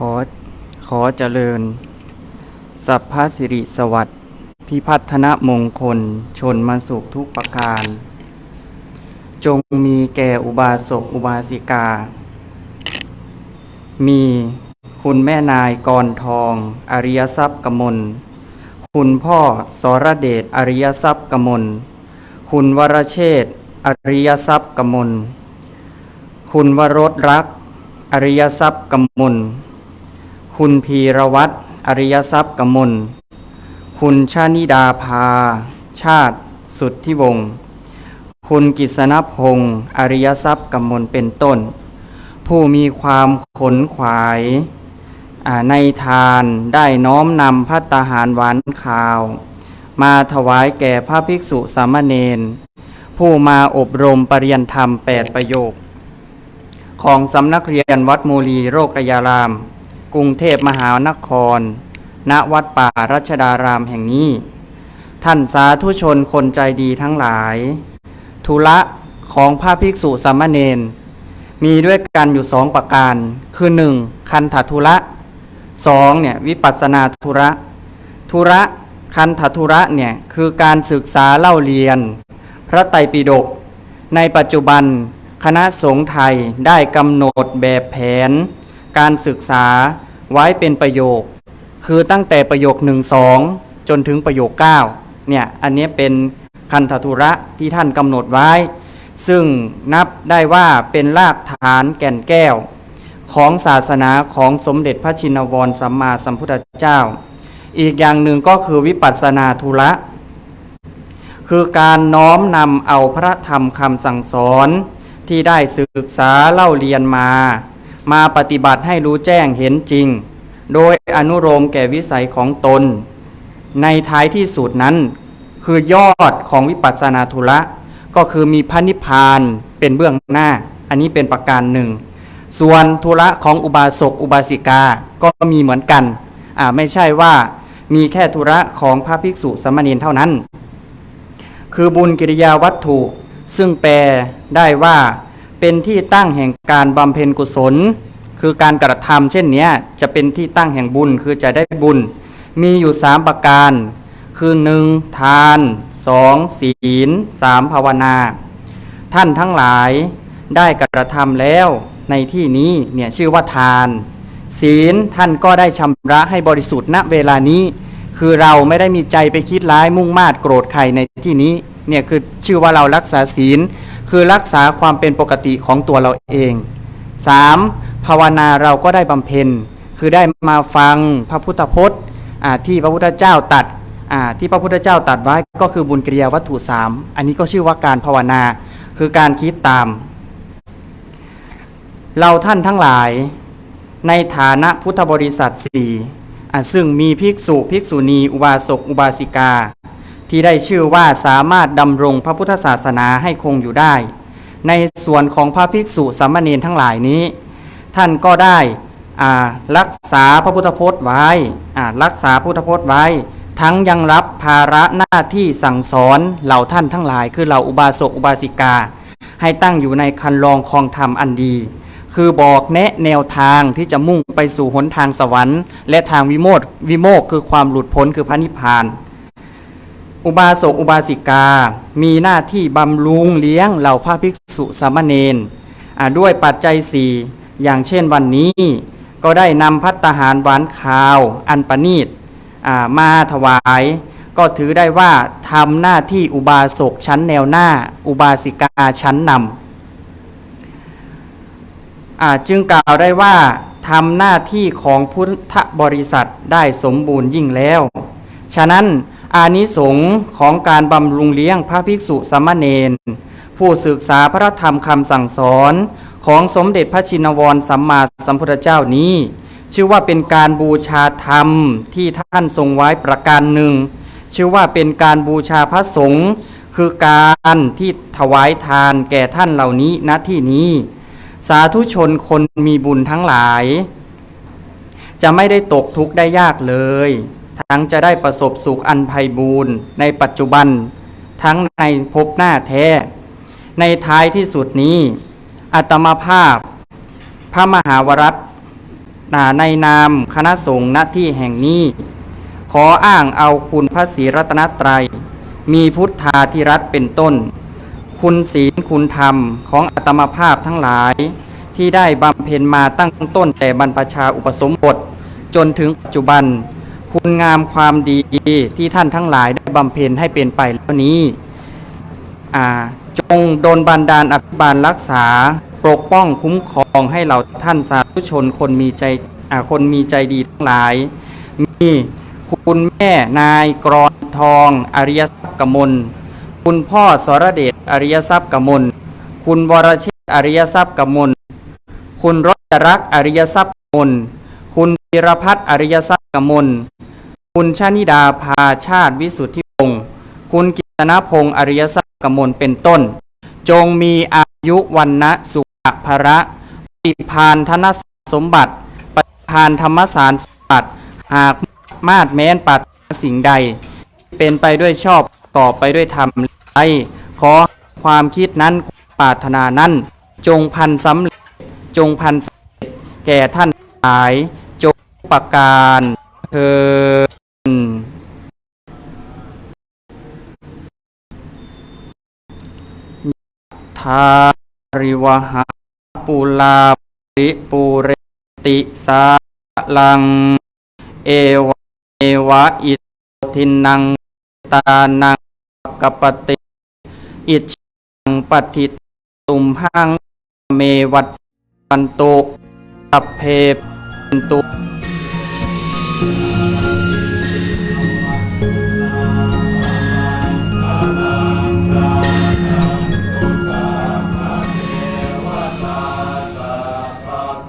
ขอขอเจริญ สัพพสิริสวัสดิ์พิพัฒนมงคลชนมาสุขทุกประการ จงมีแก่อุบาสกอุบาสิกา มีคุณแม่นายกรทอง อริยทรัพย์กมล คุณพ่อสรเดชอริยทรัพย์กมล คุณวรเชษอริยทรัพย์กมล คุณวรสรัก อริยทรัพย์กมล คุณพีรวัตรอริยทรัพย์กมล คุณชานิดาภา ชาติ สุทธิวงศ์ คุณกิษณพงศ์อริยทรัพย์กมลเป็นต้น ผู้มีความขนขวายในทานได้น้อมนำพัตตาหารหวานข่าว มาถวายแก่พระภิกษุสามเณรผู้มาอบรมปริยนธรรมแปดประโยค ของสำนักเรียนวัดมูลีโรกยาราม กรุงเทพมหานคร ณวัดป่ารัชดารามแห่งนี้ ท่านสาธุชนคนใจดีทั้งหลาย ธุระของพระภิกษุสามเณรมีด้วยกันอยู่สองประการ คือหนึ่งคันถธุระสองเนี่ยวิปัสนาธุระ ธุระคันถธุระเนี่ยคือการศึกษาเล่าเรียน พระไตรปิฎกในปัจจุบันคณะสงฆ์ไทยได้กำหนดแบบแผน การศึกษา ไว้เป็นประโยค คือตั้งแต่ประโยคหนึ่งสองจนถึงประโยคเก้าเนี่ยอันนี้เป็นคันธทุระที่ท่านกำหนดไว้ ซึ่งนับได้ว่าเป็นรากฐานแก่นแก้ว ของศาสนาของสมเด็จพระชินวรสัมมาสัมพุทธเจ้า อีกอย่างหนึ่งก็คือวิปัสสนาธุระ คือการน้อมนำเอาพระธรรมคำสั่งสอนที่ได้ศึกษาเล่าเรียนมา มาปฏิบัติให้รู้แจ้งเห็นจริง โดยอนุโลมแก่วิสัยของตน ในท้ายที่สุดนั้น คือยอดของวิปัสสนาธุระ ก็คือมีพระนิพพานเป็นเบื้องหน้า อันนี้เป็นประการหนึ่ง ส่วนธุระของอุบาสกอุบาสิกาก็มีเหมือนกันอ่าไม่ใช่ว่ามีแค่ธุระของพระภิกษุสามเณรเท่านั้น คือบุญกิริยาวัตถุ ซึ่งแปลได้ว่า เป็นที่ตั้งแห่งการบำเพ็ญกุศล คือการกระทำเช่นนี้จะเป็นที่ตั้งแห่งบุญคือจะได้บุญ มีอยู่สามประการ คือหนึ่งทานสองศีลสามภาวนา ท่านทั้งหลายได้กระทำแล้วในที่นี้เนี่ยชื่อว่าทาน ศีลท่านก็ได้ชำระให้บริสุทธิ์ณเวลานี้ คือเราไม่ได้มีใจไปคิดร้ายมุ่งมาดโกรธใครในที่นี้เนี่ยคือชื่อว่าเรารักษาศีล คือรักษาความเป็นปกติของตัวเราเอง 3. ภาวนาเราก็ได้บำเพ็ญ คือได้มาฟังพระพุทธพจน์ที่พระพุทธเจ้าตัดที่พระพุทธเจ้าตัดไว้ก็คือบุญกิริยาวัตถุสามอันนี้ก็ชื่อว่าการภาวนา คือการคิดตาม เราท่านทั้งหลายในฐานะพุทธบริษัทสี่ซึ่งมีภิกษุภิกษุณี อุบาสกอุบาสิกา ที่ได้ชื่อว่าสามารถดำรงพระพุทธศาสนาให้คงอยู่ได้ ในส่วนของพระภิกษุสามเณรทั้งหลายนี้ ท่านก็ได้รักษาพระพุทธพจน์ไว้รักษาพุทธพจน์ไว้ ทั้งยังรับภาระหน้าที่สั่งสอนเหล่าท่านทั้งหลาย คือเหล่าอุบาสกอุบาสิกา ให้ตั้งอยู่ในคันลองคลองธรรมอันดี คือบอกแนะแนวทางที่จะมุ่งไปสู่หนทางสวรรค์ และทางวิโมกวิโมกคือความหลุดพ้นคือพระนิพพาน อุบาสกอุบาสิกา มีหน้าที่บำรุงเลี้ยงเหล่าพระภิกษุสามเณรด้วยปัจจัยสี่อย่างเช่นวันนี้ ก็ได้นำพัตตาหารหวานคาว อันประณีตมาถวาย ก็ถือได้ว่าทำหน้าที่อุบาสกชั้นแนวหน้า อุบาสิกาชั้นนำจึงกล่าวได้ว่าทำหน้าที่ของพุทธบริษัทได้สมบูรณ์ยิ่งแล้ว ฉะนั้น อานิสงส์ของการบำรุงเลี้ยงพระภิกษุสามเณรผู้ศึกษาพระธรรมคำสั่งสอนของสมเด็จพระชินวรสัมมาสัมพุทธเจ้านี้ ชื่อว่าเป็นการบูชาธรรมที่ท่านทรงไว้ประการหนึ่ง ชื่อว่าเป็นการบูชาพระสงฆ์คือการที่ถวายทานแก่ท่านเหล่านี้ณที่นี้ สาธุชนคนมีบุญทั้งหลาย จะไม่ได้ตกทุกข์ได้ยากเลย ทั้งจะได้ประสบสุขอันไพบูรณ์ในปัจจุบัน ทั้งในภพหน้าแท้ ในท้ายที่สุดนี้ อัตมาภาพ พระมหาวรัตนาในนามคณะสงฆ์ณที่แห่งนี้ ขออ้างเอาคุณพระศรีรัตนตรัย มีพุทธาธิรัตเป็นต้น คุณศีลคุณธรรมของอัตมภาพทั้งหลายที่ได้บำเพ็ญมาตั้งต้นแต่บรรพชาอุปสมบท จนถึงปัจจุบัน คุณงามความดีที่ท่านทั้งหลายได้บำเพ็ญให้เป็นไปแล้วนี้จงโดนบันดาลอภิบาลรักษาปกป้องคุ้มครองให้เราท่านสาธุชนคนมีใจคนมีใจดีทั้งหลาย มีคุณแม่นายกรอนทองอริยทรัพย์กมล คุณพ่อสรเดชอริยทรัพย์กมล คุณวรเชษอริยทรัพย์กมล คุณรจรักษ์อริยทรัพย์กมล คุณธีรพัฒน์อริยทรัพย์กมล คุณชานิดาภาชาติวิสุทธิพงศ์คุณกิตนพงศ์อริยทรัพย์กมลเป็นต้น จงมีอายุวันนะสุขภระปิพานธนสมบัติปฏิพานธรรมสารสมบัติ หากมาดแม้นปรารถนาสิ่งใด เป็นไปด้วยชอบก่อไปด้วยธรรมไรขอความคิดนั้นปรารถนานั้น จงพันสำเร็จจงพันสำเร็จแก่ท่านหลาย จงประการเธอ ทาริวหาปุลาปิปุเรติสาลัง เอวะเอวะอิทินังตานังกปติอิชังปฏิตุมหังเมวัตปันตุสัพเพปนตุ